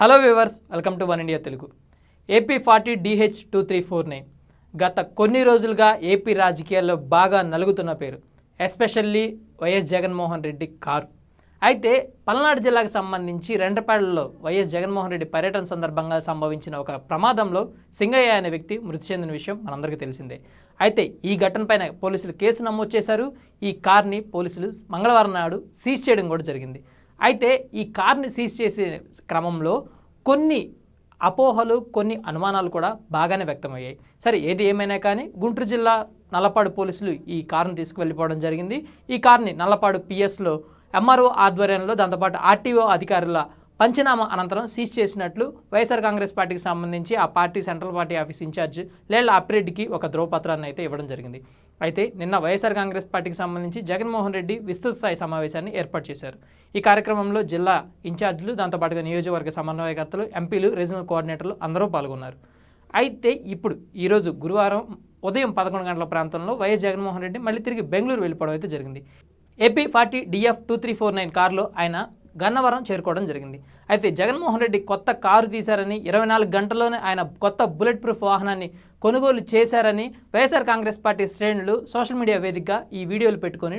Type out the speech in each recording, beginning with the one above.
Hello viewers welcome to one India Telugu AP forty DH two three four nine గత కొన్ని రోజులుగా AP రాజకీయాల్లో బాగా నలుగుతున్న పేరు especially YS Jaganmohan Reddy car. అయితే పల్నాడు జిల్లాకు సంబంధించి రెండపాడులో వైఎస్ జగన్మోహన్ రెడ్డి పర్యటన సందర్భంగా సంభవించిన ఒక ప్రమాదంలో సింగయ్య అనే వ్యక్తి మృతి చెందిన విషయం మనందరికీ తెలిసిందే. అయితే ఈ ఘటనపైన పోలీసులు కేసు నమోదు చేశారు. ఈ కార్ని పోలీసులు మంగళవారం నాడు సీజ్ చేయడం కూడా జరిగింది. అయితే ఈ కార్ని సీజ్ చేసే క్రమంలో కొన్ని అపోహలు కొన్ని అనుమానాలు కూడా బాగానే వ్యక్తమయ్యాయి. సరే ఏది ఏమైనా కానీ గుంటూరు జిల్లా నల్లపాడు పోలీసులు ఈ కారును తీసుకువెళ్ళిపోవడం జరిగింది. ఈ కార్ని నల్లపాడు పిఎస్లో ఎంఆర్ఓ ఆధ్వర్యంలో దాంతోపాటు ఆర్టీఓ అధికారుల పంచనామా అనంతరం సీజ్ చేసినట్లు వైఎస్ఆర్ కాంగ్రెస్ పార్టీకి సంబంధించి ఆ party central party office incharge Lella అప్పిరెడ్డికి ఒక ధ్రువపత్రాన్ని అయితే ఇవ్వడం జరిగింది. అయితే నిన్న వైఎస్ఆర్ కాంగ్రెస్ పార్టీకి సంబంధించి జగన్మోహన్ రెడ్డి విస్తృత స్థాయి సమావేశాన్ని ఏర్పాటు చేశారు. ఈ కార్యక్రమంలో జిల్లా ఇన్ఛార్జీలు దాంతోపాటుగా నియోజకవర్గ సమన్వయకర్తలు ఎంపీలు రీజనల్ కోఆర్డినేటర్లు అందరూ పాల్గొన్నారు. అయితే ఇప్పుడు ఈరోజు గురువారం ఉదయం పదకొండు గంటల ప్రాంతంలో వైఎస్ జగన్మోహన్ రెడ్డి మళ్ళీ తిరిగి బెంగళూరు వెళ్ళిపోవడం అయితే జరిగింది. AP forty DF two three four nine కారులో ఆయన గన్నవరం చేరుకోవడం జరిగింది. అయితే జగన్మోహన్ రెడ్డి కొత్త కారు తీశారని ఇరవై నాలుగు గంటల్లోనే ఆయన కొత్త బుల్లెట్ ప్రూఫ్ వాహనాన్ని కొనుగోలు చేశారని వైఎస్ఆర్ కాంగ్రెస్ పార్టీ శ్రేణులు సోషల్ మీడియా వేదికగా ఈ వీడియోలు పెట్టుకొని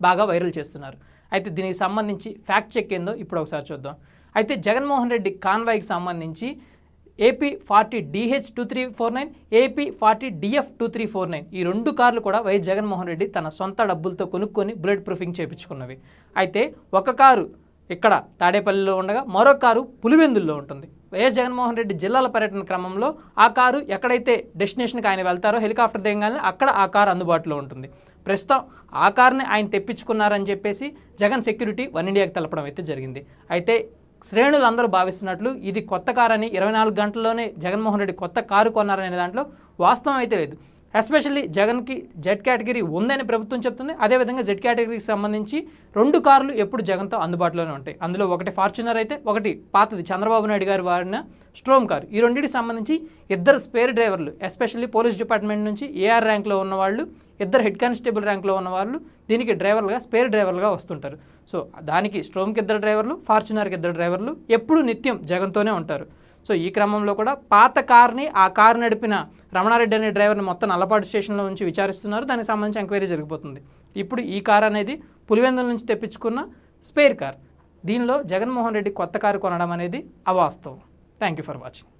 బాగా వైరల్ చేస్తున్నారు. అయితే దీనికి సంబంధించి ఫ్యాక్ట్ చెక్ ఏందో ఇప్పుడు ఒకసారి చూద్దాం. అయితే జగన్మోహన్ రెడ్డి కాన్వాయ్కి సంబంధించి AP forty DH two three four nine AP forty DF two three four nine ఈ రెండు కార్లు కూడా వైఎస్ జగన్మోహన్ రెడ్డి తన సొంత డబ్బులతో కొనుక్కొని బుల్లెట్ ప్రూఫింగ్ చేయించుకున్నవి అయితే ఒక కారు ఇక్కడ తాడేపల్లిలో ఉండగా మరో కారు పులివెందుల్లో ఉంటుంది. వైఎస్ జగన్మోహన్ రెడ్డి జిల్లాల పర్యటన క్రమంలో ఆ కారు ఎక్కడైతే డెస్టినేషన్కి ఆయన వెళ్తారో హెలికాప్టర్ దిగగానే అక్కడ ఆ కారు అందుబాటులో ఉంటుంది. ప్రస్తుతం ఆ కారుని ఆయన తెప్పించుకున్నారని చెప్పేసి జగన్ సెక్యూరిటీ వన్ ఇండియాకి తెలపడం అయితే జరిగింది. అయితే శ్రేణులు అందరూ భావిస్తున్నట్లు ఇది కొత్త కారు అని ఇరవై నాలుగు గంటల్లోనే జగన్మోహన్ రెడ్డి కొత్త కారు కొన్నారనే దాంట్లో వాస్తవం అయితే లేదు. ఎస్పెషల్లీ జగన్కి జెడ్ కేటగిరీ ఉందని ప్రభుత్వం చెప్తుంది. అదేవిధంగా జెడ్ కేటగిరీకి సంబంధించి రెండు కార్లు ఎప్పుడు జగన్తో అందుబాటులోనే ఉంటాయి. అందులో ఒకటి ఫార్చునర్ అయితే ఒకటి పాతది చంద్రబాబు నాయుడు గారు వాడిన స్ట్రోమ్ కారు. ఈ రెండింటికి సంబంధించి ఇద్దరు స్పేర్ డ్రైవర్లు ఎస్పెషల్లీ పోలీస్ డిపార్ట్మెంట్ నుంచి ఏఆర్ ర్యాంక్లో ఉన్న వాళ్ళు ఇద్దరు హెడ్ కానిస్టేబుల్ ర్యాంక్లో ఉన్న వాళ్ళు దీనికి డ్రైవర్లుగా స్పేర్ డ్రైవర్లుగా వస్తుంటారు. సో దానికి స్ట్రోమ్కి ఇద్దరు డ్రైవర్లు ఫార్చునర్కి ఇద్దరు డ్రైవర్లు ఎప్పుడు నిత్యం జగన్తోనే ఉంటారు. సో ఈ క్రమంలో కూడా పాత కార్ని ఆ కారు నడిపిన రమణారెడ్డి అనే డ్రైవర్ని మొత్తం నల్లపాడు స్టేషన్లో నుంచి విచారిస్తున్నారు. దానికి సంబంధించి ఎంక్వైరీ జరిగిపోతుంది. ఇప్పుడు ఈ కార్ అనేది పులివెందుల నుంచి తెప్పించుకున్న స్పేర్ కార్. దీనిలో జగన్మోహన్ రెడ్డి కొత్త కారు కొనడం అనేది అవాస్తవం. Thank you for watching.